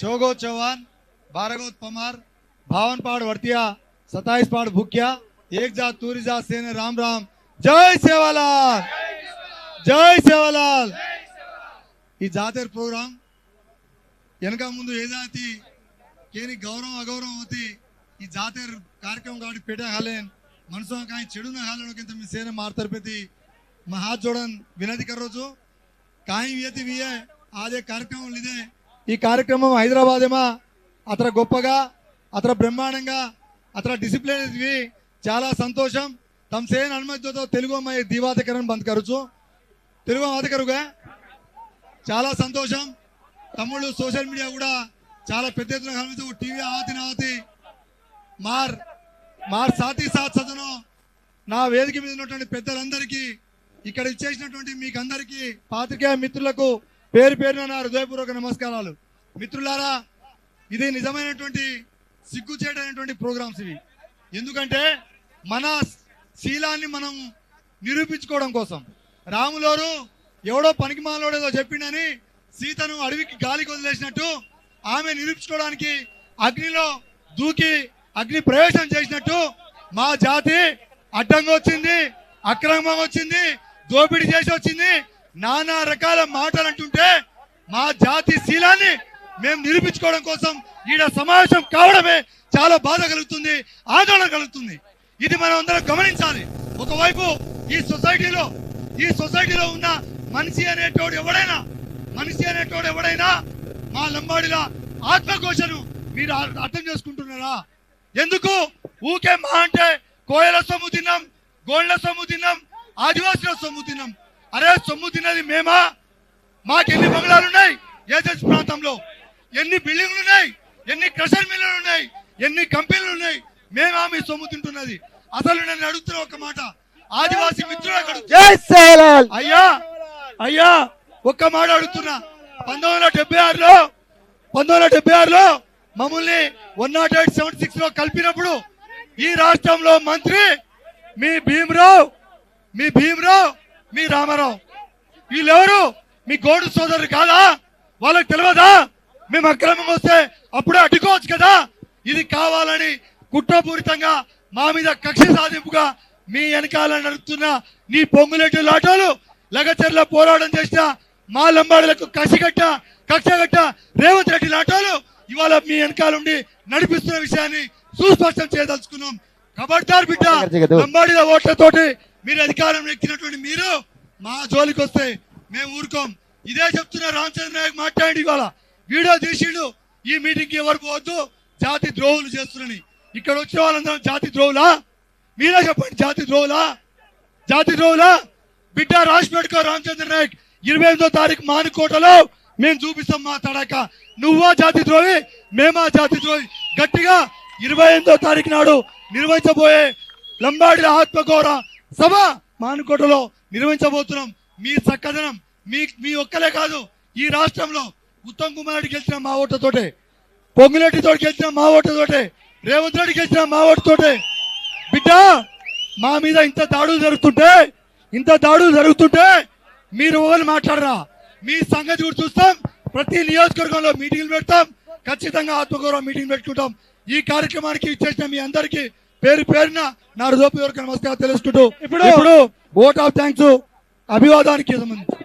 चौगो चौहान बारगोद पमार भावन पाड़ वर्तिया सताइस पाड़ भुकिया एक जात तूरी जात सेन, राम राम। जय सेवालाल! जय सेवालाल! जातर प्रोग्राम वनक मुझे जाति के गौरव अगौरव होती जातर कार्यक्रम का पेटा खालेन मनसो का चेड़ खाला सीन मार तरफ़ हाथ जोड़न विनती कर रोजो का आज कार्यक्रम लीदे ఈ కార్యక్రమం హైదరాబాదేమా? అతర గొప్పగా అతర బ్రహ్మాండంగా అతర డిసిప్లిన్ చాలా సంతోషం. తమ సేన అనుమతితో తెలుగు అమ్మాయి దీవాధికరణ బంద్ కరుచు తెలుగు మాతకరుగా చాలా సంతోషం. తమ్ముళ్ళు సోషల్ మీడియా కూడా చాలా పెద్ద ఎత్తున కలుగుతూ టీవీ ఆతి నావతి మార్ మార్ సాతి సాత్ సదను. నా వేదిక మీద ఉన్నటువంటి పెద్దలందరికీ ఇక్కడ ఇచ్చేసినటువంటి మీకు అందరికీ పాత్రికేయ మిత్రులకు పేరు పేరున నా హృదయపూర్వక నమస్కారాలు. మిత్రులారా ఇది నిజమైనటువంటి సిగ్గుచేటైనటువంటి ప్రోగ్రామ్స్ ఇవి. ఎందుకంటే మన శీలాన్ని మనం నిరూపించుకోవడం కోసం. రాములోరు ఎవడో పనికి మాలోడేదో చెప్పిండని సీతను అడవికి గాలికి వదిలేసినట్టు ఆమె నిరూపించుకోవడానికి అగ్నిలో దూకి అగ్ని ప్రవేశం చేసినట్టు మా జాతి అడ్డంగా వచ్చింది అక్రమంగా వచ్చింది దోపిడీ చేసి వచ్చింది నానా రకాల మాటలు అంటుంటే మా జాతి శీలాన్ని మేము నిరూపించుకోవడం కోసం ఈడ సమావేశం కావడమే చాలా బాధ కలుగుతుంది ఆందోళన కలుగుతుంది. ఇది మనం అందరం గమనించాలి. ఒకవైపు ఈ సొసైటీలో ఈ సొసైటీలో ఉన్న మనిషి అనేటోడు ఎవడైనా మనిషి అనేటోడు ఎవడైనా మా లంబాడిల ఆత్మఘోషను మీరు అర్థం చేసుకుంటున్నారా? ఎందుకు? ఊకే మా అంటే కోయల సొమ్ము తిన్నాం గోళ్ళ సొమ్ము తిన్నాం ఆదివాసుల సొమ్ము తిన్నాం. అరే సొమ్ము తిన్నది మేమా? మాకెన్ని బంగ్లాలు ఉన్నాయి ఏజెన్స్ ప్రాంతంలో. ఎన్ని బిల్డింగ్లు ఉన్నాయి ఎన్ని క్రషర్ మిల్లులు ఉన్నాయి ఎన్ని కంపెనీలు ఉన్నాయి మేమా మీ సొమ్ము తింటున్నది? అసలు నేను అడుగుతున్న ఒక మాట. ఆదివాసీ సేవలాల్ అయ్యా! అయ్యా! ఒక్క మాట అడుగుతున్నా. పంతొమ్మిది వందల డెబ్బై ఆరులో పంతొమ్మిది వందల డెబ్బై ఆరులో మమ్మల్ని వన్ నాట్ ఎయిట్ సెవెన్ సిక్స్లో కలిపినప్పుడు ఈ రాష్ట్రంలో మంత్రి మీ భీమరావు మీ భీమరావు మీ రామారావు. వీళ్ళెవరు? మీ గోడు సోదరులు కాదా? వాళ్ళకి తెలియదా? మేము అక్రమం వస్తే అప్పుడే అడ్డుకోవచ్చు కదా? ఇది కావాలని కుట్రపూరితంగా మా మీద కక్ష సాధింపుగా మీ వెనకాల నడుపుతున్న నీ పొంగులెట్టు లాటోలు లగచర్ల పోరాటం చేసిన మా లంబాడులకు కసిగట్ట కక్షగట్ట రేవంత్ రెడ్డి లాటోలు ఇవాళ మీ వెనకాల ఉండి నడిపిస్తున్న విషయాన్ని సుస్పష్టం చేయదలుచుకున్నాం. ఖబర్దార్ బిడ్డ. లంబాడిల ఓట్లతోటి మీరు అధికారం ఎక్కినటువంటి మీరు మా జోలికి వస్తే మేము ఊరుకోం. ఇదే చెప్తున్న రామచంద్ర నాయక్ మాట్లాడి ఇవాళ. వీడియో తీసిండు. ఈ మీటింగ్ ఎవరికి వద్దు జాతి ద్రోహులు చేస్తున్నారని. ఇక్కడ వచ్చిన వాళ్ళందరం జాతి ద్రోహులా? మీరే చెప్పండి జాతి ద్రోహులా? జాతి ద్రోహులా? బిడ్డ రాసి పెట్టుకో రామచంద్ర నాయక్ ఇరవై ఎనిమిదో తారీఖు మానుకోటలో మేము చూపిస్తాం మా తడక. నువ్వా జాతి ద్రోహి? మేమా జాతి ద్రోహి? గట్టిగా ఇరవై ఎనిమిదో తారీఖు నాడు నిర్వహించబోయే లంబాడి ఆత్మఘోర సభ మానుకోటలో నిర్వహించబోతున్నాం. మీ చక్కదనం మీ మీ ఒక్కలే కాదు ఈ రాష్ట్రంలో ఉత్తమ్ కుమార్ రెడ్డి గెలిచిన మా ఓట్లతోటే పొంగులెడ్డితో గెలిచిన మా ఓట్లతోటే రేవంత్ రెడ్డి గెలిచిన మా ఓటుతోటే బిడ్డ మా మీద ఇంత దాడులు జరుగుతుంటే ఇంత దాడులు జరుగుతుంటే మీరు ఎవరు మాట్లాడరా. మీ సంగతి కూడా చూస్తాం. ప్రతి నియోజకవర్గంలో మీటింగ్లు పెడతాం. ఖచ్చితంగా ఆత్మగౌరవ మీటింగ్ పెట్టుకుంటాం. ఈ కార్యక్రమానికి ఇచ్చేసిన మీ అందరికీ పేరు పేరున నా హృదయపూర్వక నమస్కారం తెలుసుకుంటూ ఇప్పుడు ఇప్పుడు ఓట్ ఆఫ్ థ్యాంక్స్ అభివాదానికి సంబంధించి